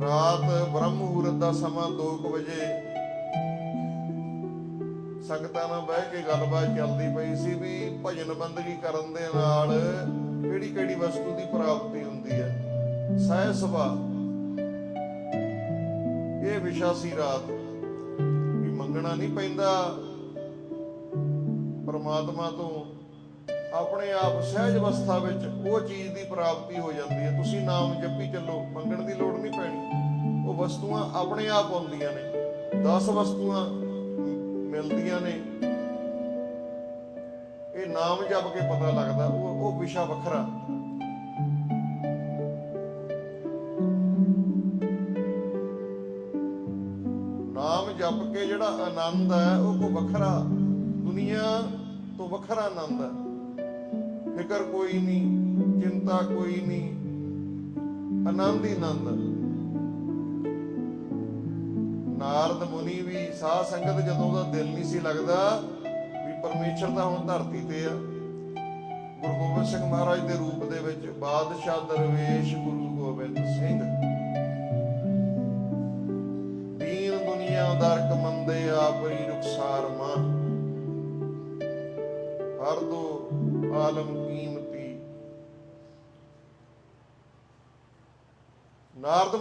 ਰਾਤ ਬ੍ਰਹਮ ਮੁਹੂਰਤ ਦਾ ਸਮਾਂ 2 ਵਜੇ। ਸੰਗਤਾਂ ਨਾਲ ਬਹਿ ਕੇ ਗੱਲਬਾਤ ਚੱਲਦੀ ਪਈ ਸੀ ਵੀ ਭਜਨ ਬੰਦਗੀ ਕਰਨ ਦੇ ਨਾਲ ਕਿਹੜੀ ਕਿਹੜੀ ਵਸਤੂ ਦੀ ਪ੍ਰਾਪਤੀ ਹੁੰਦੀ ਹੈ? ਸਹਿ ਸਭਾ ਇਹ ਵਿਸ਼ਾ ਸੀ ਰਾਤ। ਵੀ ਮੰਗਣਾ ਨਹੀਂ ਪੈਂਦਾ। ਪਰਮਾਤਮਾ ਤੋਂ ਆਪਣੇ ਆਪ ਸਹਿਜ ਅਵਸਥਾ ਵਿੱਚ ਉਹ ਚੀਜ਼ ਦੀ ਪ੍ਰਾਪਤੀ ਹੋ ਜਾਂਦੀ ਹੈ। ਤੁਸੀਂ ਨਾਮ ਜਪੀ ਚੱਲੋ, ਮੰਗਣ ਦੀ ਲੋੜ ਨਹੀਂ ਪੈਣੀ। ਉਹ ਵਸਤੂਆਂ ਆਪਣੇ ਆਪ ਆਉਂਦੀਆਂ ਨੇ। 10 ਵਸਤੂਆਂ ਮਿਲਦੀਆਂ ਨੇ। ਇਹ ਨਾਮ ਜਪ ਕੇ ਪਤਾ ਲੱਗਦਾ, ਉਹ ਉਹ ਵਿਸ਼ਾ ਵੱਖਰਾ। ਨਾਮ ਜਪ ਕੇ ਜਿਹੜਾ ਆਨੰਦ ਹੈ, ਉਹ ਕੋ ਵੱਖਰਾ। ਦੁਨੀਆ ਤੋਂ ਵੱਖਰਾ ਆਨੰਦ ਹੈ। ਫਿਕਰ ਕੋਈ ਨਹੀਂ, ਚਿੰਤਾ ਕੋਈ ਨਹੀਂ, ਆਨੰਦ ਹੀ ਆਨੰਦ। ਨਾਰਦ ਮੁਨੀ ਵੀ ਸਾਧ ਸੰਗਤ ਜਦੋਂ ਦਾ ਦਿਲ ਨਹੀਂ ਸੀ ਲੱਗਦਾ ਵੀ ਪਰਮੇਸ਼ਰ ਤਾਂ ਹੁਣ ਧਰਤੀ ਤੇ ਆ। ਗੁਰੂ ਗੋਬਿੰਦ ਸਿੰਘ ਮਹਾਰਾਜ ਦੇ ਰੂਪ ਦੇ ਵਿੱਚ ਬਾਦਸ਼ਾਹ ਦਰਵੇਸ਼ ਗੁਰੂ ਗੋਬਿੰਦ ਸਿੰਘ। ਦੀਨ ਦੁਨੀਆ ਦਰਕ ਮੰਦੇ ਆਪਰੀ ਰੁਖਸਾਰ ਮਾਂ। ਹਰ ਦੋ ਆਲਮ ਕੀਮਤੀ। ਨਾਰਦ